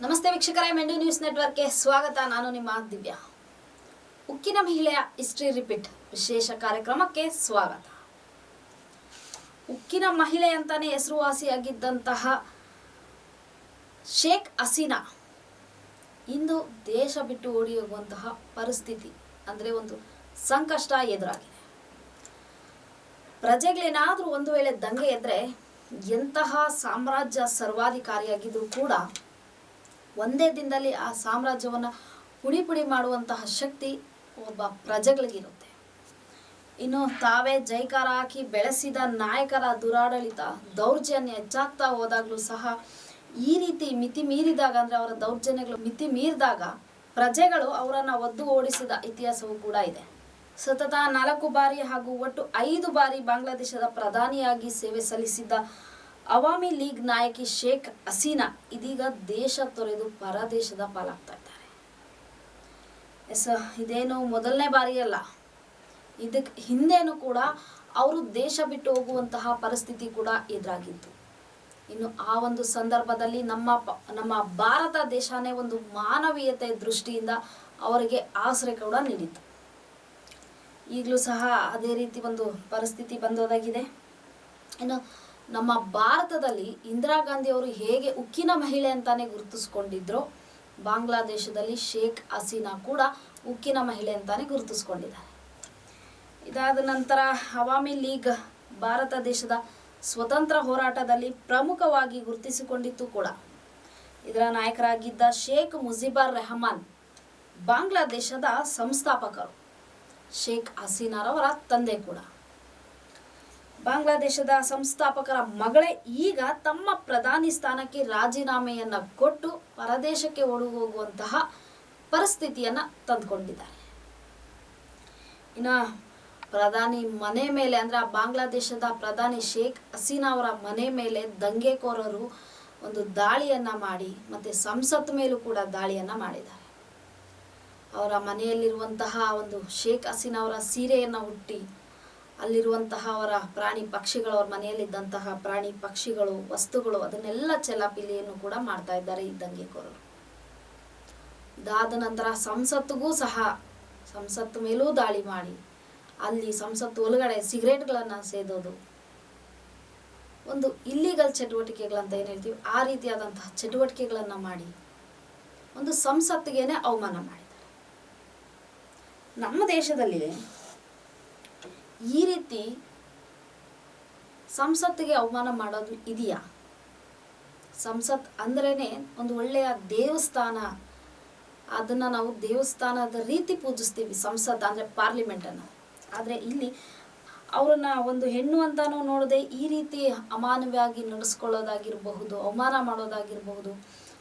ನಮಸ್ತೆ ವೀಕ್ಷಕರೇ, ಮೆಂಡು ನ್ಯೂಸ್ ನೆಟ್ವರ್ಕ್ಗೆ ಸ್ವಾಗತ. ನಾನು ನಿಮ್ಮ ದಿವ್ಯಾ. ಉಕ್ಕಿನ ಮಹಿಳೆಯ ಹಿಸ್ಟ್ರಿ ರಿಪೀಟ್. ವಿಶೇಷ ಕಾರ್ಯಕ್ರಮಕ್ಕೆ ಸ್ವಾಗತ. ಉಕ್ಕಿನ ಮಹಿಳೆ ಅಂತಾನೆ ಹೆಸರುವಾಸಿಯಾಗಿದ್ದಂತಹ ಶೇಖ್ ಹಸೀನಾ. ಇಂದು ದೇಶ ಬಿಟ್ಟು ಓಡಿ ಹೋಗುವಂತಹ ಪರಿಸ್ಥಿತಿ, ಅಂದರೆ ಒಂದು ಸಂಕಷ್ಟ ಎದುರಾಗಿದೆ. ಪ್ರಜೆಗಳೇನಾದರೂ ಒಂದು ವೇಳೆ ದಂಗೆ ಎದ್ರೆ, ಎಂತಹ ಸಾಮ್ರಾಜ್ಯ ಸರ್ವಾಧಿಕಾರಿಯಾಗಿದ್ದರೂ ಕೂಡ ಒಂದೇ ದಿನದಲ್ಲಿ ಆ ಸಾಮ್ರಾಜ್ಯವನ್ನು ಪುಡಿ ಪುಡಿ ಮಾಡುವಂತಹ ಶಕ್ತಿ ಒಬ್ಬ ಪ್ರಜೆಗಳಿಗಿರುತ್ತೆ. ಇನ್ನು ತಾವೇ ಜೈಕಾರ ಹಾಕಿ ಬೆಳೆಸಿದ ನಾಯಕರ ದುರಾಡಳಿತ ದೌರ್ಜನ್ಯ ಹೆಚ್ಚಾಗ್ತಾ ಹೋದಾಗಲೂ ಸಹ ಈ ರೀತಿ ಮಿತಿ ಮೀರಿದಾಗ ಅಂದರೆ ಅವರ ದೌರ್ಜನ್ಯಗಳು ಮಿತಿ ಮೀರಿದಾಗ ಪ್ರಜೆಗಳು ಅವರನ್ನು ಒದ್ದು ಓಡಿಸಿದ ಇತಿಹಾಸವೂ ಕೂಡ ಇದೆ. ಸತತ ನಾಲ್ಕು ಬಾರಿ ಹಾಗೂ ಒಟ್ಟು ಐದು ಬಾರಿ ಬಾಂಗ್ಲಾದೇಶದ ಪ್ರಧಾನಿಯಾಗಿ ಸೇವೆ ಸಲ್ಲಿಸಿದ್ದ ಅವಾಮಿ ಲೀಗ್ ನಾಯಕಿ ಶೇಖ್ ಹಸೀನಾ ಇದೀಗ ದೇಶ ತೊರೆದು ಪರದೇಶದ ಪಾಲಾಗ್ತಾ ಇದ್ದಾರೆ. ಎಸ್, ಇದೇನು ಮೊದಲನೇ ಬಾರಿಯಲ್ಲ. ಇದಕ್ಕೆ ಹಿಂದೆನೂ ಕೂಡ ಅವರು ದೇಶ ಬಿಟ್ಟು ಹೋಗುವಂತಹ ಪರಿಸ್ಥಿತಿ ಕೂಡ ಎದುರಾಗಿತ್ತು. ಇನ್ನು ಆ ಒಂದು ಸಂದರ್ಭದಲ್ಲಿ ನಮ್ಮ ನಮ್ಮ ಭಾರತ ದೇಶನೇ ಒಂದು ಮಾನವೀಯತೆ ದೃಷ್ಟಿಯಿಂದ ಅವರಿಗೆ ಆಸರೆ ಕೂಡ ನೀಡಿತು ಈಗಲೂ ಸಹ ಅದೇ ರೀತಿ ಒಂದು ಪರಿಸ್ಥಿತಿ ಬಂದೋದಾಗಿದೆ. ಇನ್ನು ನಮ್ಮ ಭಾರತದಲ್ಲಿ ಇಂದಿರಾ ಗಾಂಧಿ ಅವರು ಹೇಗೆ ಉಕ್ಕಿನ ಮಹಿಳೆ ಅಂತಾನೆ ಗುರುತಿಸ್ಕೊಂಡಿದ್ರು, ಬಾಂಗ್ಲಾದೇಶದಲ್ಲಿ ಶೇಖ್ ಹಸೀನಾ ಕೂಡ ಉಕ್ಕಿನ ಮಹಿಳೆ ಅಂತಾನೆ ಗುರುತಿಸ್ಕೊಂಡಿದ್ದಾರೆ. ಇದಾದ ನಂತರ ಹವಾಮಿ ಲೀಗ್ ಭಾರತ ದೇಶದ ಸ್ವತಂತ್ರ ಹೋರಾಟದಲ್ಲಿ ಪ್ರಮುಖವಾಗಿ ಗುರುತಿಸಿಕೊಂಡಿತ್ತು ಕೂಡ. ಇದರ ನಾಯಕರಾಗಿದ್ದ ಶೇಖ್ ಮುಜಿಬರ್ ರೆಹಮಾನ್ ಬಾಂಗ್ಲಾದೇಶದ ಸಂಸ್ಥಾಪಕರು. ಶೇಖ್ ಹಸೀನಾರವರ ತಂದೆ ಕೂಡ. ಬಾಂಗ್ಲಾದೇಶದ ಸಂಸ್ಥಾಪಕರ ಮಗಳೇ ಈಗ ತಮ್ಮ ಪ್ರಧಾನಿ ಸ್ಥಾನಕ್ಕೆ ರಾಜೀನಾಮೆಯನ್ನ ಕೊಟ್ಟು ಪರದೇಶಕ್ಕೆ ಹೋಗುವಂತಹ ಪರಿಸ್ಥಿತಿಯನ್ನ ತಂದುಕೊಂಡಿದ್ದಾರೆ. ಇನ್ನು ಪ್ರಧಾನಿ ಮನೆ ಮೇಲೆ ಅಂದ್ರೆ ಬಾಂಗ್ಲಾದೇಶದ ಪ್ರಧಾನಿ ಶೇಖ್ ಹಸೀನಾ ಅವರ ಮನೆ ಮೇಲೆ ದಂಗೆಕೋರರು ಒಂದು ದಾಳಿಯನ್ನ ಮಾಡಿ ಮತ್ತೆ ಸಂಸತ್ ಮೇಲೂ ಕೂಡ ದಾಳಿಯನ್ನ ಮಾಡಿದ್ದಾರೆ. ಅವರ ಮನೆಯಲ್ಲಿರುವಂತಹ ಒಂದು ಶೇಖ್ ಹಸೀನಾ ಅವರ ಸೀರೆಯನ್ನ ಹುಟ್ಟಿ ಅಲ್ಲಿರುವಂತಹ ಅವರ ಪ್ರಾಣಿ ಪಕ್ಷಿಗಳು, ಅವ್ರ ಮನೆಯಲ್ಲಿದ್ದಂತಹ ಪ್ರಾಣಿ ಪಕ್ಷಿಗಳು, ವಸ್ತುಗಳು, ಅದನ್ನೆಲ್ಲ ಚೆಲಾಪಿಲಿಯನ್ನು ಕೂಡ ಮಾಡ್ತಾ ಇದ್ದಾರೆ ಈ ದಂಗೆಕೋರರು. ಇದಾದ ನಂತರ ಸಂಸತ್ತಿಗೂ ಸಹ, ಸಂಸತ್ತು ಮೇಲೂ ದಾಳಿ ಮಾಡಿ, ಅಲ್ಲಿ ಸಂಸತ್ತು ಒಳಗಡೆ ಸಿಗರೇಟ್ಗಳನ್ನು ಸೇದೋದು. ಒಂದು ಇಲ್ಲಿಗಲ್ ಚಟುವಟಿಕೆಗಳಂತ ಏನು ಹೇಳ್ತೀವಿ, ಆ ರೀತಿಯಾದಂತಹ ಚಟುವಟಿಕೆಗಳನ್ನು ಮಾಡಿ, ಒಂದು ಸಂಸತ್ತಿಗೇನೆ ಅವಮಾನ ಮಾಡಿದ್ದಾರೆ. ನಮ್ಮ ದೇಶದಲ್ಲಿ ಈ ರೀತಿ ಸಂಸತ್ತಿಗೆ ಅವಮಾನ ಮಾಡೋದು ಇದೆಯಾ? ಸಂಸತ್ ಅಂದ್ರೇನೆ ಒಂದು ಒಳ್ಳೆಯ ದೇವಸ್ಥಾನ. ಅದನ್ನ ನಾವು ದೇವಸ್ಥಾನದ ರೀತಿ ಪೂಜಿಸ್ತೀವಿ ಸಂಸತ್ ಅಂದ್ರೆ ಪಾರ್ಲಿಮೆಂಟ್ ಅನ್ನ ಆದ್ರೆ ಇಲ್ಲಿ ಅವ್ರನ್ನ ಒಂದು ಹೆಣ್ಣು ಅಂತಾನೂ ನೋಡದೆ ಈ ರೀತಿ ಅಮಾನವಾಗಿ ನಡೆಸ್ಕೊಳ್ಳೋದಾಗಿರಬಹುದು, ಅವಮಾನ ಮಾಡೋದಾಗಿರಬಹುದು,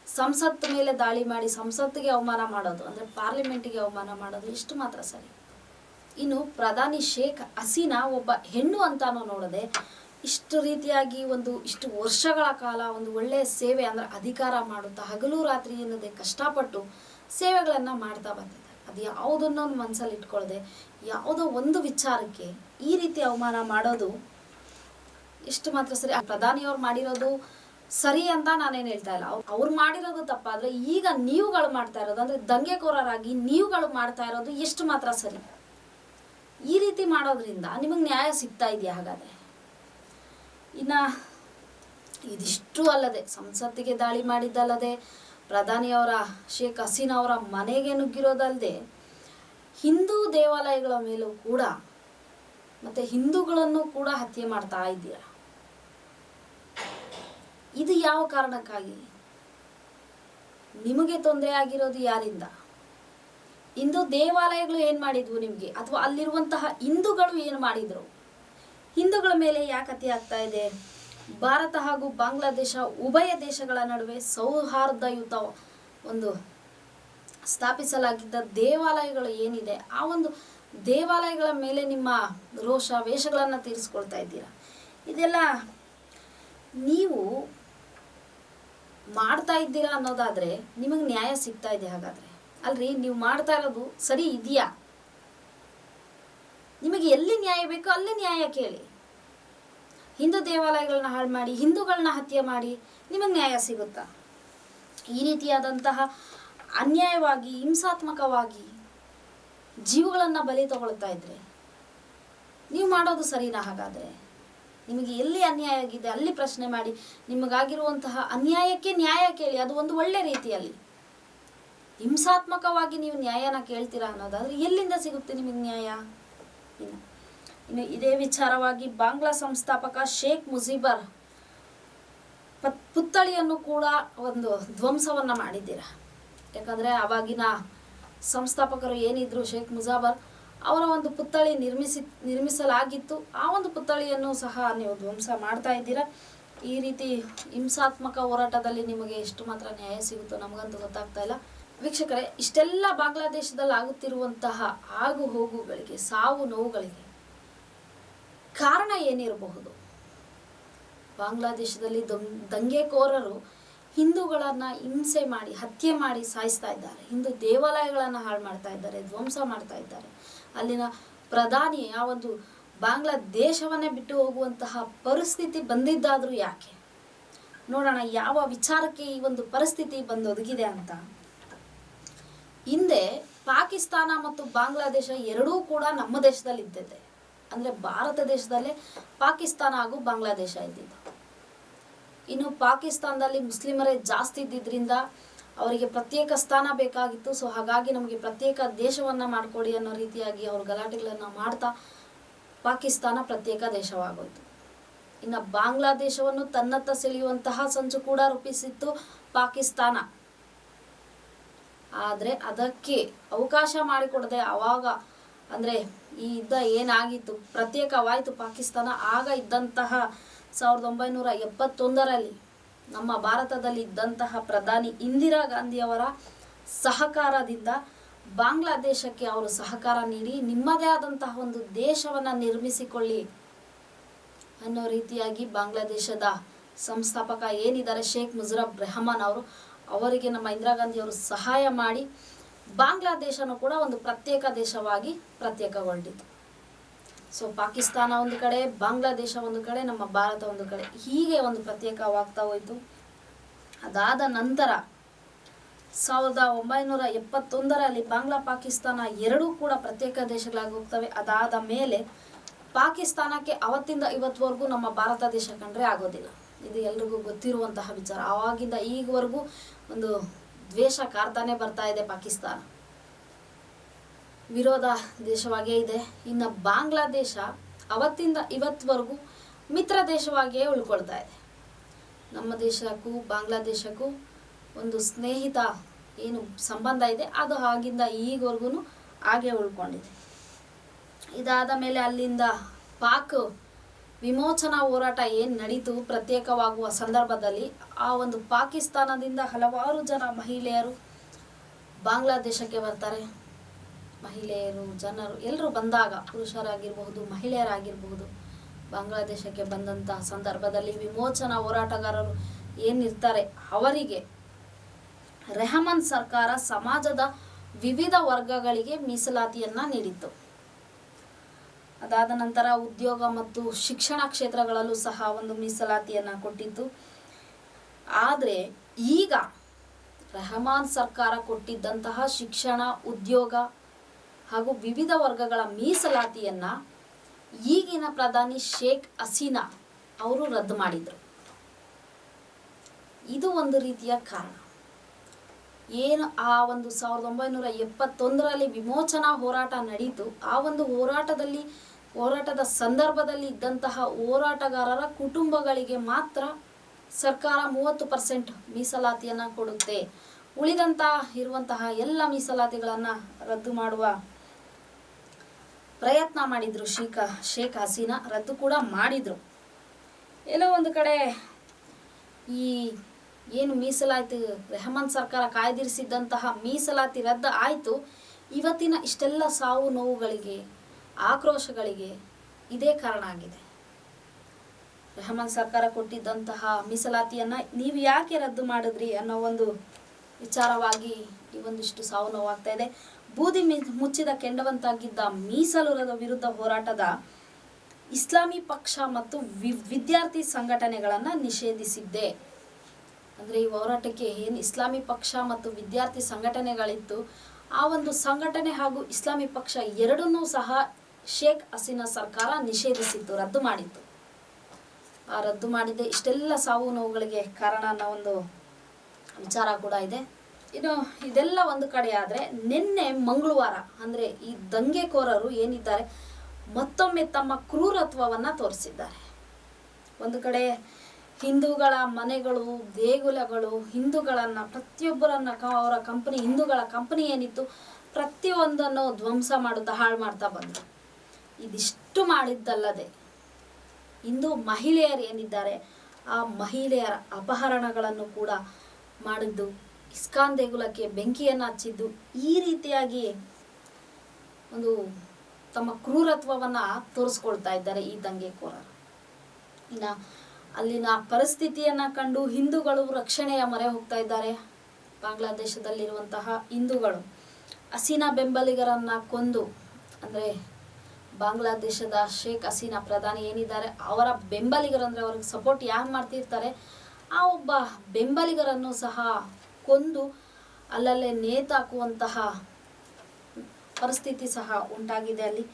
ಸಂಸತ್ ಮೇಲೆ ದಾಳಿ ಮಾಡಿ ಸಂಸತ್ತಿಗೆ ಅವಮಾನ ಮಾಡೋದು, ಅಂದ್ರೆ ಪಾರ್ಲಿಮೆಂಟಿಗೆ ಅವಮಾನ ಮಾಡೋದು ಇಷ್ಟು ಮಾತ್ರ ಸರಿ. ಇನ್ನು ಪ್ರಧಾನಿ ಶೇಖ್ ಹಸೀನಾ ಒಬ್ಬ ಹೆಣ್ಣು ಅಂತಾನೂ ನೋಡದೆ ಇಷ್ಟು ರೀತಿಯಾಗಿ ಒಂದು ಇಷ್ಟು ವರ್ಷಗಳ ಕಾಲ ಒಂದು ಒಳ್ಳೆಯ ಸೇವೆ ಅಂದ್ರೆ ಅಧಿಕಾರ ಮಾಡುತ್ತಾ ಹಗಲು ರಾತ್ರಿ ಎನ್ನದೆ ಕಷ್ಟಪಟ್ಟು ಸೇವೆಗಳನ್ನು ಮಾಡ್ತಾ ಬಂದಿದ್ದಾರೆ. ಅದು ಯಾವುದನ್ನು ಮನಸ್ಸಲ್ಲಿ ಇಟ್ಕೊಳ್ಳದೆ ಯಾವುದೋ ಒಂದು ವಿಚಾರಕ್ಕೆ ಈ ರೀತಿ ಅವಮಾನ ಮಾಡೋದು ಎಷ್ಟು ಮಾತ್ರ ಸರಿ. ಪ್ರಧಾನಿಯವ್ರು ಮಾಡಿರೋದು ಸರಿ ಅಂತ ನಾನೇನು ಹೇಳ್ತಾ ಇಲ್ಲ. ಅವ್ರು ಮಾಡಿರೋದು ತಪ್ಪಾದ್ರೆ ಈಗ ನೀವುಗಳು ಮಾಡ್ತಾ ಇರೋದು ಅಂದ್ರೆ ದಂಗೆಕೋರರಾಗಿ ನೀವುಗಳು ಮಾಡ್ತಾ ಇರೋದು ಎಷ್ಟು ಮಾತ್ರ ಸರಿ. ಈ ರೀತಿ ಮಾಡೋದ್ರಿಂದ ನಿಮಗೆ ನ್ಯಾಯ ಸಿಗ್ತಾ ಇದೆಯಾ ಹಾಗಾದ್ರೆ? ಇನ್ನ ಇದಿಷ್ಟು ಅಲ್ಲದೆ ಸಂಸತ್ತಿಗೆ ದಾಳಿ ಮಾಡಿದ್ದಲ್ಲದೆ ಪ್ರಧಾನಿಯವರ ಶೇಖ್ ಹಸೀನಾ ಅವರ ಮನೆಗೆ ನುಗ್ಗಿರೋದಲ್ಲದೆ ಹಿಂದೂ ದೇವಾಲಯಗಳ ಮೇಲೂ ಕೂಡ ಮತ್ತೆ ಹಿಂದೂಗಳನ್ನು ಕೂಡ ಹತ್ಯೆ ಮಾಡ್ತಾ ಇದ್ದೀರಾ? ಇದು ಯಾವ ಕಾರಣಕ್ಕಾಗಿ? ನಿಮಗೆ ತೊಂದರೆ ಆಗಿರೋದು ಯಾರಿಂದ? ಇಂದು ದೇವಾಲಯಗಳು ಏನ್ ಮಾಡಿದ್ವು ನಿಮಗೆ? ಅಥವಾ ಅಲ್ಲಿರುವಂತಹ ಹಿಂದೂಗಳು ಏನು ಮಾಡಿದ್ರು? ಹಿಂದೂಗಳ ಮೇಲೆ ಯಾಕೆ ಅತಿ ಆಗ್ತಾ ಇದೆ? ಭಾರತ ಹಾಗೂ ಬಾಂಗ್ಲಾದೇಶ ಉಭಯ ದೇಶಗಳ ನಡುವೆ ಸೌಹಾರ್ದಯುತ ಒಂದು ಸ್ಥಾಪಿಸಲಾಗಿದ್ದ ದೇವಾಲಯಗಳು ಏನಿದೆ? ಆ ಒಂದು ದೇವಾಲಯಗಳ ಮೇಲೆ ನಿಮ್ಮ ರೋಷ, ವೇಷಗಳನ್ನು ತೀರಿಸ್ಕೊಳ್ತಾ ಇದ್ದೀರಾ? ಇದೆಲ್ಲ ನೀವು ಮಾಡ್ತಾ ಇದ್ದೀರಾ ಅನ್ನೋದಾದ್ರೆ ನಿಮಗೆ ನ್ಯಾಯ ಸಿಗ್ತಾ ಇದೆ ಹಾಗಾದ್ರೆ. ಅಲ್ರಿ, ನೀವು ಮಾಡ್ತಾ ಇರೋದು ಸರಿ ಇದೆಯಾ? ನಿಮಗೆ ಎಲ್ಲಿ ನ್ಯಾಯ ಬೇಕೋ ಅಲ್ಲಿ ನ್ಯಾಯ ಕೇಳಿ. ಹಿಂದೂ ದೇವಾಲಯಗಳನ್ನ ಹಾಳು ಮಾಡಿ ಹಿಂದೂಗಳನ್ನ ಹತ್ಯೆ ಮಾಡಿ ನಿಮಗೆ ನ್ಯಾಯ ಸಿಗುತ್ತಾ? ಈ ರೀತಿಯಾದಂತಹ ಅನ್ಯಾಯವಾಗಿ, ಹಿಂಸಾತ್ಮಕವಾಗಿ ಜೀವಗಳನ್ನು ಬಲಿ ತಗೊಳ್ತಾ ಇದ್ರೆ, ನೀವು ಮಾಡೋದು ಸರಿನಾ ಹಾಗಾದರೆ? ನಿಮಗೆ ಎಲ್ಲಿ ಅನ್ಯಾಯ ಆಗಿದೆ, ಅಲ್ಲಿ ಪ್ರಶ್ನೆ ಮಾಡಿ, ನಿಮಗಾಗಿರುವಂತಹ ಅನ್ಯಾಯಕ್ಕೆ ನ್ಯಾಯ ಕೇಳಿ, ಅದು ಒಂದು ಒಳ್ಳೆ ರೀತಿಯಲ್ಲಿ. ಹಿಂಸಾತ್ಮಕವಾಗಿ ನೀವು ನ್ಯಾಯನ ಕೇಳ್ತೀರಾ ಅನ್ನೋದಾದ್ರೆ ಎಲ್ಲಿಂದ ಸಿಗುತ್ತೆ ನಿಮಗೆ ನ್ಯಾಯ? ಇನ್ನು ಇದೇ ವಿಚಾರವಾಗಿ ಬಾಂಗ್ಲಾ ಸಂಸ್ಥಾಪಕ ಶೇಖ್ ಮುಜೀಬರ್ ಪತ್, ಪುತ್ಥಳಿಯನ್ನು ಕೂಡ ಒಂದು ಧ್ವಂಸವನ್ನ ಮಾಡಿದ್ದೀರ. ಯಾಕಂದ್ರೆ ಅವಾಗಿನ ಸಂಸ್ಥಾಪಕರು ಏನಿದ್ರು, ಶೇಖ್ ಮುಜಾಬರ್ ಅವರ ಒಂದು ಪುತ್ಥಳಿ ನಿರ್ಮಿಸಿ, ನಿರ್ಮಿಸಲಾಗಿತ್ತು. ಆ ಒಂದು ಪುತ್ಥಳಿಯನ್ನು ಸಹ ನೀವು ಧ್ವಂಸ ಮಾಡ್ತಾ ಇದ್ದೀರಾ. ಈ ರೀತಿ ಹಿಂಸಾತ್ಮಕ ಹೋರಾಟದಲ್ಲಿ ನಿಮಗೆ ಎಷ್ಟು ಮಾತ್ರ ನ್ಯಾಯ ಸಿಗುತ್ತೋ ನಮಗಂತೂ ಗೊತ್ತಾಗ್ತಾ ಇಲ್ಲ. ವೀಕ್ಷಕರೇ, ಇಷ್ಟೆಲ್ಲ ಬಾಂಗ್ಲಾದೇಶದಲ್ಲಿ ಆಗುತ್ತಿರುವಂತಹ ಆಗು ಹೋಗುಗಳಿಗೆ ಸಾವು ನೋವುಗಳಿಗೆ ಕಾರಣ ಏನಿರಬಹುದು? ಬಾಂಗ್ಲಾದೇಶದಲ್ಲಿ ದಂಗೆಕೋರರು ಹಿಂದೂಗಳನ್ನ ಹಿಂಸೆ ಮಾಡಿ, ಹತ್ಯೆ ಮಾಡಿ ಸಾಯಿಸ್ತಾ ಇದ್ದಾರೆ. ಹಿಂದೂ ದೇವಾಲಯಗಳನ್ನು ಹಾಳು ಮಾಡ್ತಾ ಇದ್ದಾರೆ, ಧ್ವಂಸ ಮಾಡ್ತಾ ಇದ್ದಾರೆ. ಅಲ್ಲಿನ ಪ್ರಧಾನಿ ಆ ಒಂದು ಬಾಂಗ್ಲಾದೇಶವನ್ನೇ ಬಿಟ್ಟು ಹೋಗುವಂತಹ ಪರಿಸ್ಥಿತಿ ಬಂದಿದ್ದಾದ್ರೂ ಯಾಕೆ? ನೋಡೋಣ, ಯಾವ ವಿಚಾರಕ್ಕೆ ಈ ಒಂದು ಪರಿಸ್ಥಿತಿ ಬಂದೊದಗಿದೆ ಅಂತ. ಹಿಂದೆ ಪಾಕಿಸ್ತಾನ ಮತ್ತು ಬಾಂಗ್ಲಾದೇಶ ಎರಡೂ ಕೂಡ ನಮ್ಮ ದೇಶದಲ್ಲಿ ಇದ್ದಿದೆ ಅಂದ್ರೆ ಭಾರತ ದೇಶದಲ್ಲೇ ಪಾಕಿಸ್ತಾನ ಹಾಗೂ ಬಾಂಗ್ಲಾದೇಶ ಇದ್ದಿದ್ದು. ಇನ್ನು ಪಾಕಿಸ್ತಾನದಲ್ಲಿ ಮುಸ್ಲಿಮರೇ ಜಾಸ್ತಿ ಇದ್ದಿದ್ರಿಂದ ಅವರಿಗೆ ಪ್ರತ್ಯೇಕ ಸ್ಥಾನ ಬೇಕಾಗಿತ್ತು. ಸೊ ಹಾಗಾಗಿ ನಮಗೆ ಪ್ರತ್ಯೇಕ ದೇಶವನ್ನ ಮಾಡಿಕೊಡಿ ಅನ್ನೋ ರೀತಿಯಾಗಿ ಅವರು ಗಲಾಟೆಗಳನ್ನ ಮಾಡ್ತಾ ಪಾಕಿಸ್ತಾನ ಪ್ರತ್ಯೇಕ ದೇಶವಾಗೋಯ್ತು. ಇನ್ನು ಬಾಂಗ್ಲಾದೇಶವನ್ನು ತನ್ನತ್ತ ಸೆಳೆಯುವಂತಹ ಸಂಚು ಕೂಡ ರೂಪಿಸಿತ್ತು ಪಾಕಿಸ್ತಾನ. ಆದರೆ ಅದಕ್ಕೆ ಅವಕಾಶ ಮಾಡಿಕೊಡದೆ ಆವಾಗ ಅಂದರೆ ಈ ಯುದ್ಧ ಏನಾಗಿತ್ತು? ಪ್ರತ್ಯೇಕವಾಯಿತು ಪಾಕಿಸ್ತಾನ. ಆಗ ಇದ್ದಂತಹ ಸಾವಿರದ ಒಂಬೈನೂರ ಎಪ್ಪತ್ತೊಂದರಲ್ಲಿ ನಮ್ಮ ಭಾರತದಲ್ಲಿ ಇದ್ದಂತಹ ಪ್ರಧಾನಿ ಇಂದಿರಾ ಗಾಂಧಿಯವರ ಸಹಕಾರದಿಂದ ಬಾಂಗ್ಲಾದೇಶಕ್ಕೆ ಅವರು ಸಹಕಾರ ನೀಡಿ ನಿಮ್ಮದೇ ಆದಂತಹ ಒಂದು ದೇಶವನ್ನು ನಿರ್ಮಿಸಿಕೊಳ್ಳಿ ಅನ್ನೋ ರೀತಿಯಾಗಿ ಬಾಂಗ್ಲಾದೇಶದ ಸಂಸ್ಥಾಪಕ ಏನಿದ್ದಾರೆ? ಶೇಖ್ ಮುಜರಬ್ ರೆಹಮಾನ್ ಅವರು ಅವರಿಗೆ ನಮ್ಮ ಇಂದಿರಾ ಗಾಂಧಿ ಅವರು ಸಹಾಯ ಮಾಡಿ ಬಾಂಗ್ಲಾದೇಶನೂ ಕೂಡ ಒಂದು ಪ್ರತ್ಯೇಕ ದೇಶವಾಗಿ ಪ್ರತ್ಯೇಕಗೊಂಡಿತು ಸೊ ಪಾಕಿಸ್ತಾನ ಒಂದು ಕಡೆ, ಬಾಂಗ್ಲಾದೇಶ ಒಂದು ಕಡೆ, ನಮ್ಮ ಭಾರತ ಒಂದು ಕಡೆ ಹೀಗೆ ಒಂದು ಪ್ರತ್ಯೇಕವಾಗ್ತಾ ಹೋಯಿತು. ಅದಾದ ನಂತರ ಸಾವಿರದ ಒಂಬೈನೂರ ಎಪ್ಪತ್ತೊಂದರಲ್ಲಿ ಬಾಂಗ್ಲಾ, ಪಾಕಿಸ್ತಾನ ಎರಡೂ ಕೂಡ ಪ್ರತ್ಯೇಕ ದೇಶಗಳಾಗಿ ಹೋಗ್ತವೆ. ಅದಾದ ಮೇಲೆ ಪಾಕಿಸ್ತಾನಕ್ಕೆ ಅವತ್ತಿಂದ ಇವತ್ತುವರೆಗೂ ನಮ್ಮ ಭಾರತ ದೇಶ ಕಂಡ್ರೆ ಆಗೋದಿಲ್ಲ. ಇದು ಎಲ್ರಿಗೂ ಗೊತ್ತಿರುವಂತಹ ವಿಚಾರ. ಆವಾಗಿಂದ ಈಗವರೆಗೂ ಒಂದು ದ್ವೇಷ ಕಾರ್ತಾನೆ ಬರ್ತಾ ಇದೆ ಪಾಕಿಸ್ತಾನ. ವಿರೋಧ ದೇಶವಾಗೇ ಇದೆ. ಇನ್ನು ಬಾಂಗ್ಲಾದೇಶ ಅವತ್ತಿಂದ ಇವತ್ತುವರೆಗೂ ಮಿತ್ರ ದೇಶವಾಗಿಯೇ ಉಳ್ಕೊಳ್ತಾ ಇದೆ. ನಮ್ಮ ದೇಶಕ್ಕೂ, ಬಾಂಗ್ಲಾದೇಶಕ್ಕೂ ಒಂದು ಸ್ನೇಹಿತ ಏನು ಸಂಬಂಧ ಇದೆ. ಅದು ಆಗಿಂದ ಈಗವರೆಗೂ ಹಾಗೆ ಉಳ್ಕೊಂಡಿದೆ. ಇದಾದ ಮೇಲೆ ಅಲ್ಲಿಂದ ಪಾಕ್ ವಿಮೋಚನಾ ಹೋರಾಟ ಏನು ನಡೀತು ಪ್ರತ್ಯೇಕವಾಗುವ ಸಂದರ್ಭದಲ್ಲಿ ಆ ಒಂದು ಪಾಕಿಸ್ತಾನದಿಂದ ಹಲವಾರು ಜನ ಮಹಿಳೆಯರು ಬಾಂಗ್ಲಾದೇಶಕ್ಕೆ ಬರ್ತಾರೆ. ಮಹಿಳೆಯರು, ಜನರು ಎಲ್ಲರೂ ಬಂದಾಗ ಪುರುಷರಾಗಿರಬಹುದು, ಮಹಿಳೆಯರಾಗಿರಬಹುದು, ಬಾಂಗ್ಲಾದೇಶಕ್ಕೆ ಬಂದಂತಹ ಸಂದರ್ಭದಲ್ಲಿ ವಿಮೋಚನಾ ಹೋರಾಟಗಾರರು ಏನಿರ್ತಾರೆ ಅವರಿಗೆ ರೆಹಮಾನ್ ಸರ್ಕಾರ ಸಮಾಜದ ವಿವಿಧ ವರ್ಗಗಳಿಗೆ ಮೀಸಲಾತಿಯನ್ನ ನೀಡಿತ್ತು. ಅದಾದ ನಂತರ ಉದ್ಯೋಗ ಮತ್ತು ಶಿಕ್ಷಣ ಕ್ಷೇತ್ರಗಳಲ್ಲೂ ಸಹ ಒಂದು ಮೀಸಲಾತಿಯನ್ನ ಕೊಟ್ಟಿತ್ತು. ಆದರೆ ಈಗ ರೆಹಮಾನ್ ಸರ್ಕಾರ ಕೊಟ್ಟಿದ್ದಂತಹ ಶಿಕ್ಷಣ, ಉದ್ಯೋಗ ಹಾಗೂ ವಿವಿಧ ವರ್ಗಗಳ ಮೀಸಲಾತಿಯನ್ನ ಈಗಿನ ಪ್ರಧಾನಿ ಶೇಖ್ ಹಸೀನಾ ಅವರು ರದ್ದು ಮಾಡಿದರು. ಇದು ಒಂದು ರೀತಿಯ ಕಾರಣ. ಏನು ಆ ಒಂದು ಸಾವಿರದ ಒಂಬೈನೂರ ಎಪ್ಪತ್ತೊಂದರಲ್ಲಿ ವಿಮೋಚನಾ ಹೋರಾಟ ನಡೀತು. ಆ ಒಂದು ಹೋರಾಟದಲ್ಲಿ ಹೋರಾಟದ ಸಂದರ್ಭದಲ್ಲಿ ಇದ್ದಂತಹ ಹೋರಾಟಗಾರರ ಕುಟುಂಬಗಳಿಗೆ ಮಾತ್ರ ಸರ್ಕಾರ ಮೂವತ್ತು ಪರ್ಸೆಂಟ್ ಮೀಸಲಾತಿಯನ್ನು ಕೊಡುತ್ತೆ. ಉಳಿದಂತ ಇರುವಂತಹ ಎಲ್ಲ ಮೀಸಲಾತಿಗಳನ್ನು ರದ್ದು ಮಾಡುವ ಪ್ರಯತ್ನ ಮಾಡಿದ್ರು ಶೇಖ ಶೇಖ್ ಹಸೀನಾ. ರದ್ದು ಕೂಡ ಮಾಡಿದ್ರು. ಎಲ್ಲೋ ಒಂದು ಕಡೆ ಈ ಏನು ಮೀಸಲಾತಿ, ರೆಹಮಾನ್ ಸರ್ಕಾರ ಕಾಯ್ದಿರಿಸಿದ್ದಂತಹ ಮೀಸಲಾತಿ ರದ್ದು ಆಯಿತು. ಇವತ್ತಿನ ಇಷ್ಟೆಲ್ಲ ಸಾವು ನೋವುಗಳಿಗೆ ಆಕ್ರೋಶಗಳಿಗೆ ಇದೇ ಕಾರಣ ಆಗಿದೆ. ರೆಹಮಾನ್ ಸರ್ಕಾರ ಕೊಟ್ಟಿದ್ದಂತಹ ಮೀಸಲಾತಿಯನ್ನ ನೀವು ಯಾಕೆ ರದ್ದು ಮಾಡಿದ್ರಿ ಅನ್ನೋ ಒಂದು ವಿಚಾರವಾಗಿ ಈ ಒಂದಿಷ್ಟು ಸಾವು ನೋವಾಗ್ತಾ ಇದೆ. ಬೂದಿ ಮುಚ್ಚಿದ ಕೆಂಡವಂತಾಗಿದ್ದ ಮೀಸಲು ವಿರುದ್ಧ ಹೋರಾಟದ ಇಸ್ಲಾಮಿ ಪಕ್ಷ ಮತ್ತು ವಿದ್ಯಾರ್ಥಿ ಸಂಘಟನೆಗಳನ್ನು ನಿಷೇಧಿಸಿದ್ದೆ. ಅಂದರೆ ಈ ಹೋರಾಟಕ್ಕೆ ಏನು ಇಸ್ಲಾಮಿ ಪಕ್ಷ ಮತ್ತು ವಿದ್ಯಾರ್ಥಿ ಸಂಘಟನೆಗಳಿತ್ತು, ಆ ಒಂದು ಸಂಘಟನೆ ಹಾಗೂ ಇಸ್ಲಾಮಿ ಪಕ್ಷ ಎರಡನ್ನೂ ಸಹ ಶೇಖ್ ಹಸೀನಾ ಸರ್ಕಾರ ನಿಷೇಧಿಸಿತ್ತು ರದ್ದು ಮಾಡಿತ್ತು. ಆ ರದ್ದು ಮಾಡಿದ್ದೆ ಇಷ್ಟೆಲ್ಲ ಸಾವು ನೋವುಗಳಿಗೆ ಕಾರಣ ಅನ್ನೋ ಒಂದು ವಿಚಾರ ಕೂಡ ಇದೆ. ಇನ್ನು ಇದೆಲ್ಲ ಒಂದು ಕಡೆ ಆದರೆ ನಿನ್ನೆ ಮಂಗಳವಾರ ಅಂದರೆ ಈ ದಂಗೆಕೋರರು ಏನಿದ್ದಾರೆ, ಮತ್ತೊಮ್ಮೆ ತಮ್ಮ ಕ್ರೂರತ್ವವನ್ನು ತೋರಿಸಿದ್ದಾರೆ. ಒಂದು ಕಡೆ ಹಿಂದೂಗಳ ಮನೆಗಳು, ದೇಗುಲಗಳು, ಹಿಂದೂಗಳನ್ನು, ಪ್ರತಿಯೊಬ್ಬರನ್ನ ಕ, ಅವರ ಕಂಪನಿ ಹಿಂದೂಗಳ ಕಂಪನಿ ಏನಿತ್ತು, ಪ್ರತಿಯೊಂದನ್ನು ಧ್ವಂಸ ಮಾಡುತ್ತಾ, ಹಾಳು ಮಾಡ್ತಾ ಬಂದರು. ಇದಿಷ್ಟು ಮಾಡಿದ್ದಲ್ಲದೆ ಇಂದು ಮಹಿಳೆಯರು ಏನಿದ್ದಾರೆ, ಆ ಮಹಿಳೆಯರ ಅಪಹರಣಗಳನ್ನು ಕೂಡ ಮಾಡಿದ್ದು, ಇಸ್ಕಾನ್ ದೇಗುಲಕ್ಕೆ ಬೆಂಕಿಯನ್ನು ಹಚ್ಚಿದ್ದು, ಈ ರೀತಿಯಾಗಿ ಒಂದು ತಮ್ಮ ಕ್ರೂರತ್ವವನ್ನು ತೋರಿಸ್ಕೊಳ್ತಾ ಇದ್ದಾರೆ ಈ ದಂಗೆಕೋರರು. ಇನ್ನು ಅಲ್ಲಿನ ಪರಿಸ್ಥಿತಿಯನ್ನು ಕಂಡು ಹಿಂದೂಗಳು ರಕ್ಷಣೆಯ ಮೊರೆ ಹೋಗ್ತಾ ಇದ್ದಾರೆ. ಬಾಂಗ್ಲಾದೇಶದಲ್ಲಿರುವಂತಹ ಹಿಂದೂಗಳು ಹಸೀನಾ ಬೆಂಬಲಿಗರನ್ನ ಕೊಂದು, ಅಂದರೆ ಬಾಂಗ್ಲಾದೇಶದ ಶೇಖ್ ಹಸೀನಾ ಪ್ರಧಾನಿ ಏನಿದ್ದಾರೆ, ಅವರ ಬೆಂಬಲಿಗರು ಅಂದರೆ ಅವ್ರಿಗೆ ಸಪೋರ್ಟ್ ಯಾರು ಮಾಡ್ತಿರ್ತಾರೆ, ಆ ಒಬ್ಬ ಬೆಂಬಲಿಗರನ್ನು ಸಹ ಕೊಂದು ಅಲ್ಲಲ್ಲೇ ನೇತಾಕುವಂತಹ ಪರಿಸ್ಥಿತಿ ಸಹ ಉಂಟಾಗಿದೆ ಅಲ್ಲಿ.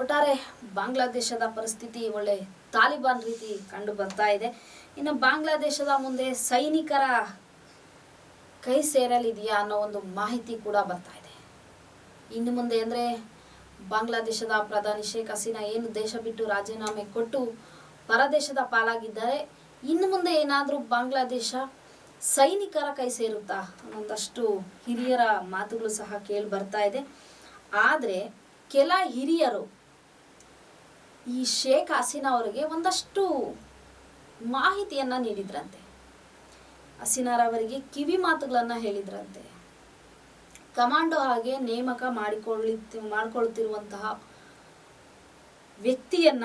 ಒಟ್ಟಾರೆ ಬಾಂಗ್ಲಾದೇಶದ ಪರಿಸ್ಥಿತಿ ಒಳ್ಳೆ ತಾಲಿಬಾನ್ ರೀತಿ ಕಂಡು ಬರ್ತಾ ಇದೆ. ಇನ್ನು ಬಾಂಗ್ಲಾದೇಶದ ಮುಂದೆ ಸೈನಿಕರ ಕೈ ಸೇರಲಿದೆಯಾ ಅನ್ನೋ ಒಂದು ಮಾಹಿತಿ ಕೂಡ ಬರ್ತಾ ಇದೆ. ಇನ್ನು ಮುಂದೆ ಅಂದರೆ ಬಾಂಗ್ಲಾದೇಶದ ಪ್ರಧಾನಿ ಶೇಖ್ ಹಸೀನಾ ಏನು ದೇಶ ಬಿಟ್ಟು ರಾಜೀನಾಮೆ ಕೊಟ್ಟು ಪರದೇಶದ ಪಾಲಾಗಿದ್ದಾರೆ. ಇನ್ನು ಮುಂದೆ ಏನಾದರೂ ಬಾಂಗ್ಲಾದೇಶ ಸೈನಿಕರ ಕೈ ಸೇರುತ್ತಾ ಅನ್ನೊಂದಷ್ಟು ಹಿರಿಯರ ಮಾತುಗಳು ಸಹ ಕೇಳಿ ಬರ್ತಾ ಇದೆ. ಆದರೆ ಕೆಲ ಹಿರಿಯರು ಈ ಶೇಖ್ ಹಸೀನಾ ಅವರಿಗೆ ಒಂದಷ್ಟು ಮಾಹಿತಿಯನ್ನ ನೀಡಿದ್ರಂತೆ. ಹಸೀನಾರವರಿಗೆ ಕಿವಿ ಮಾತುಗಳನ್ನ ಹೇಳಿದ್ರಂತೆ. ಕಮಾಂಡೋ ಹಾಗೆ ನೇಮಕ ಮಾಡಿಕೊಳ್ಳಿ ಮಾಡಿಕೊಳ್ಳುತ್ತಿರುವಂತಹ ವ್ಯಕ್ತಿಯನ್ನ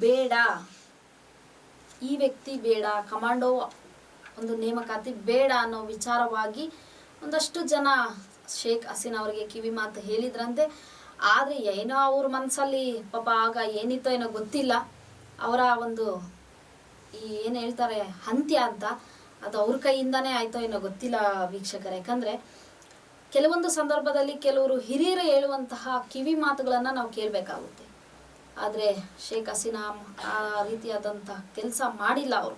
ಬೇಡ. ಈ ವ್ಯಕ್ತಿ ಬೇಡ, ಕಮಾಂಡೋ ಒಂದು ನೇಮಕಾತಿ ಬೇಡ ಅನ್ನೋ ವಿಚಾರವಾಗಿ ಒಂದಷ್ಟು ಜನ ಶೇಖ್ ಹಸೀನಾ ಅವರಿಗೆ ಕಿವಿ ಮಾತು ಹೇಳಿದ್ರಂತೆ. ಆದ್ರೆ ಏನೋ ಅವ್ರ ಮನಸ್ಸಲ್ಲಿ ಪಾಪ ಆಗ ಏನಿತ್ತೋ ಏನೋ ಗೊತ್ತಿಲ್ಲ. ಅವರ ಒಂದು ಈ ಏನು ಹೇಳ್ತಾರೆ ಅಂತ್ಯ ಅಂತ ಅದು ಅವ್ರ ಕೈಯಿಂದಾನೇ ಆಯ್ತೋ ಏನೋ ಗೊತ್ತಿಲ್ಲ ವೀಕ್ಷಕರ. ಯಾಕಂದ್ರೆ ಕೆಲವೊಂದು ಸಂದರ್ಭದಲ್ಲಿ ಕೆಲವರು ಹಿರಿಯರು ಹೇಳುವಂತಹ ಕಿವಿ ಮಾತುಗಳನ್ನು ನಾವು ಕೇಳಬೇಕಾಗುತ್ತೆ. ಆದರೆ ಶೇಖ್ ಹಸೀನಾ ಆ ರೀತಿಯಾದಂತಹ ಕೆಲಸ ಮಾಡಿಲ್ಲ ಅವರು.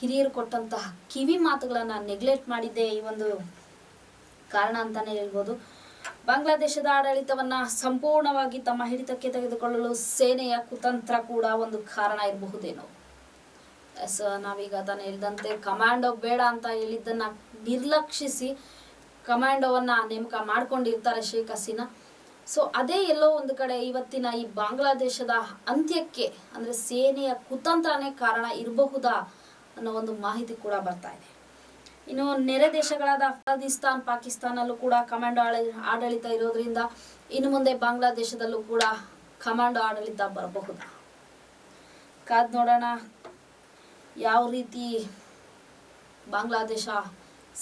ಹಿರಿಯರು ಕೊಟ್ಟಂತಹ ಕಿವಿ ಮಾತುಗಳನ್ನು ನೆಗ್ಲೆಕ್ಟ್ ಮಾಡಿದ್ದೇ ಈ ಒಂದು ಕಾರಣ ಅಂತಾನೆ ಹೇಳ್ಬೋದು. ಬಾಂಗ್ಲಾದೇಶದ ಆಡಳಿತವನ್ನ ಸಂಪೂರ್ಣವಾಗಿ ತಮ್ಮ ಹಿಡಿತಕ್ಕೆ ತೆಗೆದುಕೊಳ್ಳಲು ಸೇನೆಯ ಕುತಂತ್ರ ಕೂಡ ಒಂದು ಕಾರಣ ಇರಬಹುದೇನೋ. ಎಸ್ ನಾವೀಗ ತಾನು ಹೇಳಿದಂತೆ ಕಮಾಂಡೋ ಬೇಡ ಅಂತ ಹೇಳಿದ್ದನ್ನ ನಿರ್ಲಕ್ಷಿಸಿ ಕಮಾಂಡೋವನ್ನ ನೇಮಕ ಮಾಡ್ಕೊಂಡಿರ್ತಾರೆ ಶೇಖ್ ಹಸೀನಾ. ಸೊ ಅದೇ ಎಲ್ಲೋ ಒಂದು ಕಡೆ ಇವತ್ತಿನ ಈ ಬಾಂಗ್ಲಾದೇಶದ ಅಂತ್ಯಕ್ಕೆ, ಅಂದ್ರೆ ಸೇನೆಯ ಕುತಂತ್ರನೇ ಕಾರಣ ಇರಬಹುದಾ ಅನ್ನೋ ಒಂದು ಮಾಹಿತಿ ಕೂಡ ಬರ್ತಾ ಇದೆ. ಇನ್ನು ನೆರೆ ದೇಶಗಳಾದ ಅಫ್ಘಾನಿಸ್ತಾನ್, ಪಾಕಿಸ್ತಾನಲ್ಲೂ ಕೂಡ ಕಮಾಂಡೋ ಆಡಳಿತ ಇರೋದ್ರಿಂದ ಇನ್ನು ಮುಂದೆ ಬಾಂಗ್ಲಾದೇಶದಲ್ಲೂ ಕೂಡ ಕಮಾಂಡೋ ಆಡಳಿತ ಬರಬಹುದಾ? ಕಾದ್ ನೋಡೋಣ. ಯಾವ ರೀತಿ ಬಾಂಗ್ಲಾದೇಶ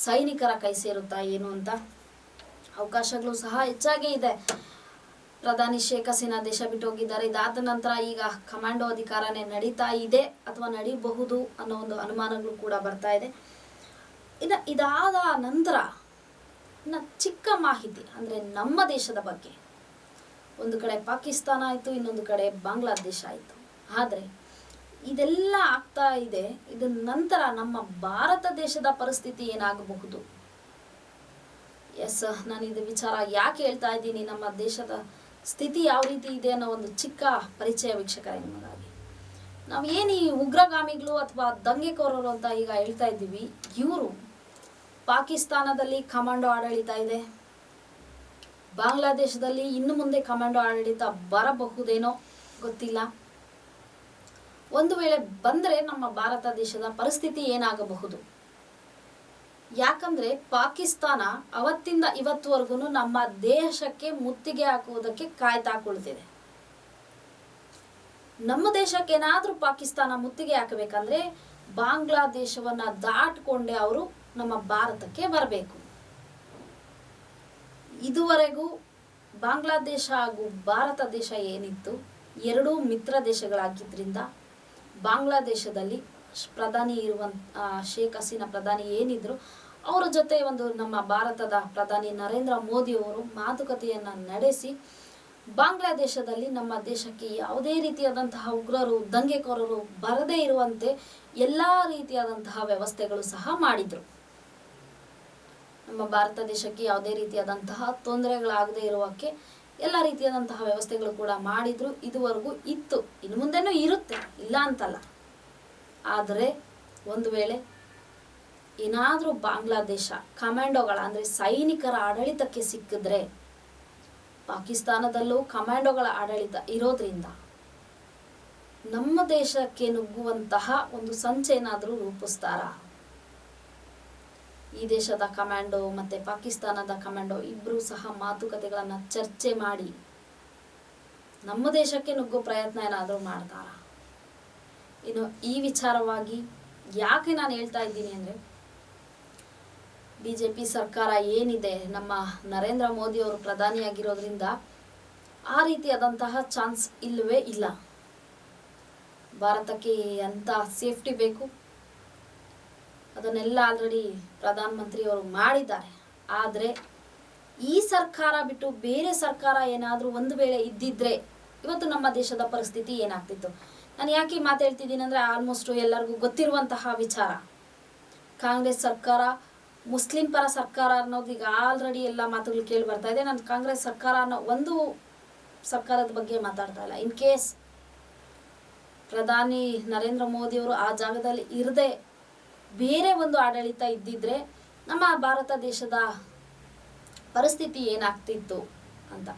ಸೈನಿಕರ ಕೈ ಸೇರುತ್ತಾ ಏನು ಅಂತ ಅವಕಾಶಗಳು ಸಹ ಹೆಚ್ಚಾಗಿ ಇದೆ. ಪ್ರಧಾನಿ ಶೇಖ್ ಹಸೀನಾ ದೇಶ ಬಿಟ್ಟು ಹೋಗಿದ್ದಾರೆ. ಇದಾದ ನಂತರ ಈಗ ಕಮಾಂಡೋ ಅಧಿಕಾರನೇ ನಡೀತಾ ಇದೆ ಅಥವಾ ನಡೀಬಹುದು ಅನ್ನೋ ಒಂದು ಅನುಮಾನಗಳು ಕೂಡ ಬರ್ತಾ ಇದೆ. ಇನ್ನು ಇದಾದ ನಂತರ ಇನ್ನು ಚಿಕ್ಕ ಮಾಹಿತಿ ಅಂದರೆ ನಮ್ಮ ದೇಶದ ಬಗ್ಗೆ. ಒಂದು ಕಡೆ ಪಾಕಿಸ್ತಾನ ಆಯಿತು, ಇನ್ನೊಂದು ಕಡೆ ಬಾಂಗ್ಲಾದೇಶ ಆಯಿತು. ಆದರೆ ಇದೆಲ್ಲ ಆಗ್ತಾ ಇದೆ. ಇದರ ನಂತರ ನಮ್ಮ ಭಾರತ ದೇಶದ ಪರಿಸ್ಥಿತಿ ಏನಾಗಬಹುದು? ಎಸ್, ನಾನು ಇದು ವಿಚಾರ ಯಾಕೆ ಹೇಳ್ತಾ ಇದ್ದೀನಿ? ನಮ್ಮ ದೇಶದ ಸ್ಥಿತಿ ಯಾವ ರೀತಿ ಇದೆ ಅನ್ನೋ ಒಂದು ಚಿಕ್ಕ ಪರಿಚಯ ವೀಕ್ಷಕರೇ ನಿಮಗಾಗಿ. ನಾವು ಏನು ಈ ಉಗ್ರಗಾಮಿಗಳು ಅಥವಾ ದಂಗೆಕೋರರು ಅಂತ ಈಗ ಹೇಳ್ತಾ ಇದ್ದೀವಿ. ಇವರು ಪಾಕಿಸ್ತಾನದಲ್ಲಿ ಕಮಾಂಡೋ ಆಡಳಿತ ಇದೆ. ಬಾಂಗ್ಲಾದೇಶದಲ್ಲಿ ಇನ್ನು ಮುಂದೆ ಕಮಾಂಡೋ ಆಡಳಿತ ಬರಬಹುದೇನೋ ಗೊತ್ತಿಲ್ಲ. ಒಂದು ವೇಳೆ ಬಂದರೆ ನಮ್ಮ ಭಾರತ ದೇಶದ ಪರಿಸ್ಥಿತಿ ಏನಾಗಬಹುದು? ಯಾಕಂದ್ರೆ ಪಾಕಿಸ್ತಾನ ಅವತ್ತಿಂದ ಇವತ್ತುವರೆಗೂ ನಮ್ಮ ದೇಶಕ್ಕೆ ಮುತ್ತಿಗೆ ಹಾಕುವುದಕ್ಕೆ ಕಾಯ್ತಾ ಕುಳಿತಿದೆ. ನಮ್ಮ ದೇಶಕ್ಕೆ ಏನಾದ್ರೂ ಪಾಕಿಸ್ತಾನ ಮುತ್ತಿಗೆ ಹಾಕಬೇಕಂದ್ರೆ ಬಾಂಗ್ಲಾದೇಶವನ್ನ ದಾಟ್ಕೊಂಡೆ ಅವರು ನಮ್ಮ ಭಾರತಕ್ಕೆ ಬರಬೇಕು. ಇದುವರೆಗೂ ಬಾಂಗ್ಲಾದೇಶ ಹಾಗೂ ಭಾರತ ದೇಶ ಏನಿತ್ತು? ಎರಡೂ ಮಿತ್ರ ದೇಶಗಳಾಗಿದ್ದರಿಂದ ಬಾಂಗ್ಲಾದೇಶದಲ್ಲಿ ಪ್ರಧಾನಿ ಇರುವಂತ ಶೇಖ್ ಹಸೀನಾ ಪ್ರಧಾನಿ ಏನಿದ್ರು ಅವರ ಜೊತೆ ಒಂದು ನಮ್ಮ ಭಾರತದ ಪ್ರಧಾನಿ ನರೇಂದ್ರ ಮೋದಿ ಅವರು ಮಾತುಕತೆಯನ್ನ ನಡೆಸಿ ಬಾಂಗ್ಲಾದೇಶದಲ್ಲಿ ನಮ್ಮ ದೇಶಕ್ಕೆ ಯಾವುದೇ ರೀತಿಯಾದಂತಹ ಉಗ್ರರು, ದಂಗೆಕೋರರು ಬರದೇ ಇರುವಂತೆ ಎಲ್ಲ ರೀತಿಯಾದಂತಹ ವ್ಯವಸ್ಥೆಗಳು ಸಹ ಮಾಡಿದ್ರು. ನಮ್ಮ ಭಾರತ ದೇಶಕ್ಕೆ ಯಾವುದೇ ರೀತಿಯಾದಂತಹ ತೊಂದರೆಗಳಾಗದೇ ಇರುವಕ್ಕೆ ಎಲ್ಲ ರೀತಿಯಾದಂತಹ ವ್ಯವಸ್ಥೆಗಳು ಕೂಡ ಮಾಡಿದ್ರು, ಇದುವರೆಗೂ ಇತ್ತು. ಇನ್ನು ಮುಂದೆನೂ ಇರುತ್ತೆ, ಇಲ್ಲ ಅಂತಲ್ಲ. ಆದರೆ ಒಂದು ವೇಳೆ ಏನಾದರೂ ಬಾಂಗ್ಲಾದೇಶ, ಕಮಾಂಡೋಗಳ, ಅಂದರೆ ಸೈನಿಕರ ಆಡಳಿತಕ್ಕೆ ಸಿಕ್ಕಿದ್ರೆ, ಪಾಕಿಸ್ತಾನದಲ್ಲೂ ಕಮಾಂಡೋಗಳ ಆಡಳಿತ ಇರೋದ್ರಿಂದ ನಮ್ಮ ದೇಶಕ್ಕೆ ನುಗ್ಗುವಂತಹ ಒಂದು ಸಂಚೇನಾದರೂ ರೂಪಿಸ್ತಾರಾ? ಈ ದೇಶದ ಕಮಾಂಡೋ ಮತ್ತೆ ಪಾಕಿಸ್ತಾನದ ಕಮಾಂಡೋ ಇಬ್ಬರೂ ಸಹ ಮಾತುಕತೆಗಳನ್ನು ಚರ್ಚೆ ಮಾಡಿ ನಮ್ಮ ದೇಶಕ್ಕೆ ನುಗ್ಗೋ ಪ್ರಯತ್ನ ಏನಾದರೂ ಮಾಡ್ತಾರ? ಇನ್ನು ಈ ವಿಚಾರವಾಗಿ ಯಾಕೆ ನಾನು ಹೇಳ್ತಾ ಇದ್ದೀನಿ ಅಂದರೆ ಬಿ ಜೆ ಪಿ ಸರ್ಕಾರ ಏನಿದೆ, ನಮ್ಮ ನರೇಂದ್ರ ಮೋದಿ ಅವರು ಪ್ರಧಾನಿಯಾಗಿರೋದ್ರಿಂದ ಆ ರೀತಿಯಾದಂತಹ ಚಾನ್ಸ್ ಇಲ್ಲವೇ ಇಲ್ಲ. ಭಾರತಕ್ಕೆ ಎಂಥ ಸೇಫ್ಟಿ ಬೇಕು? ಅದನ್ನೆಲ್ಲ ಆಲ್ರೆಡಿ ಪ್ರಧಾನಮಂತ್ರಿ ಅವರು ಮಾಡಿದ್ದಾರೆ. ಆದರೆ ಈ ಸರ್ಕಾರ ಬಿಟ್ಟು ಬೇರೆ ಸರ್ಕಾರ ಏನಾದರೂ ಒಂದು ವೇಳೆ ಇದ್ದಿದ್ರೆ ಇವತ್ತು ನಮ್ಮ ದೇಶದ ಪರಿಸ್ಥಿತಿ ಏನಾಗ್ತಿತ್ತು? ನಾನು ಯಾಕೆ ಮಾತಾಡ್ತಿದ್ದೀನಿ ಅಂದರೆ ಆಲ್ಮೋಸ್ಟ್ ಎಲ್ಲರಿಗೂ ಗೊತ್ತಿರುವಂತಹ ವಿಚಾರ. ಕಾಂಗ್ರೆಸ್ ಸರ್ಕಾರ, ಮುಸ್ಲಿಂ ಪರ ಸರ್ಕಾರ ಅನ್ನೋದು ಈಗ ಆಲ್ರೆಡಿ ಎಲ್ಲ ಮಾತುಗಳು ಕೇಳಿ ಬರ್ತಾ ಇದೆ. ನಾನು ಕಾಂಗ್ರೆಸ್ ಸರ್ಕಾರ ಅನ್ನೋ ಒಂದು ಸರ್ಕಾರದ ಬಗ್ಗೆ ಮಾತಾಡ್ತಾ ಇಲ್ಲ. ಇನ್ ಕೇಸ್ ಪ್ರಧಾನಿ ನರೇಂದ್ರ ಮೋದಿಯವರು ಆ ಜಾಗದಲ್ಲಿ ಇರದೆ ಬೇರೆ ಒಂದು ಆಡಳಿತ ಇದ್ದಿದ್ರೆ ನಮ್ಮ ಭಾರತ ದೇಶದ ಪರಿಸ್ಥಿತಿ ಏನಾಗ್ತಿತ್ತು ಅಂತ.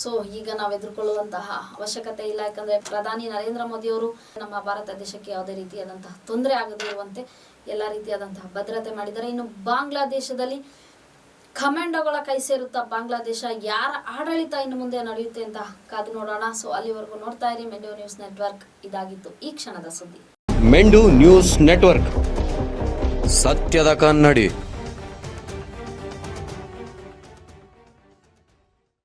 ಸೊ ಈಗ ನಾವು ಎದುರ್ಕೊಳ್ಳುವಂತಹ ಅವಶ್ಯಕತೆ ಇಲ್ಲ. ಯಾಕಂದ್ರೆ ಪ್ರಧಾನಿ ನರೇಂದ್ರ ಮೋದಿಯವರು ನಮ್ಮ ಭಾರತ ದೇಶಕ್ಕೆ ಯಾವುದೇ ರೀತಿಯಾದಂತಹ ತೊಂದರೆ ಆಗದೇ ಇರುವಂತೆ ಎಲ್ಲ ರೀತಿಯಾದಂತಹ ಭದ್ರತೆ ಮಾಡಿದ್ದಾರೆ. ಇನ್ನು ಬಾಂಗ್ಲಾದೇಶದಲ್ಲಿ ಕಮಾಂಡೋಗಳ ಕೈ ಸೇರುತ್ತಾ ಬಾಂಗ್ಲಾದೇಶ ಯಾರ ಆಡಳಿತ ಇನ್ನು ಮುಂದೆ ನಡೆಯುತ್ತೆ ಅಂತ ಕಾದು ನೋಡೋಣ. ಸೊ ಅಲ್ಲಿವರೆಗೂ ನೋಡ್ತಾ ಇರಿ. ಮೆಂಡೋ ನ್ಯೂಸ್ ನೆಟ್ವರ್ಕ್ ಇದಾಗಿತ್ತು ಈ ಕ್ಷಣದ ಸುದ್ದಿ. ಮೆಂಡು ನ್ಯೂಸ್ ನೆಟ್ವರ್ಕ್. ಸತ್ಯದ ಕನ್ನಡಿ.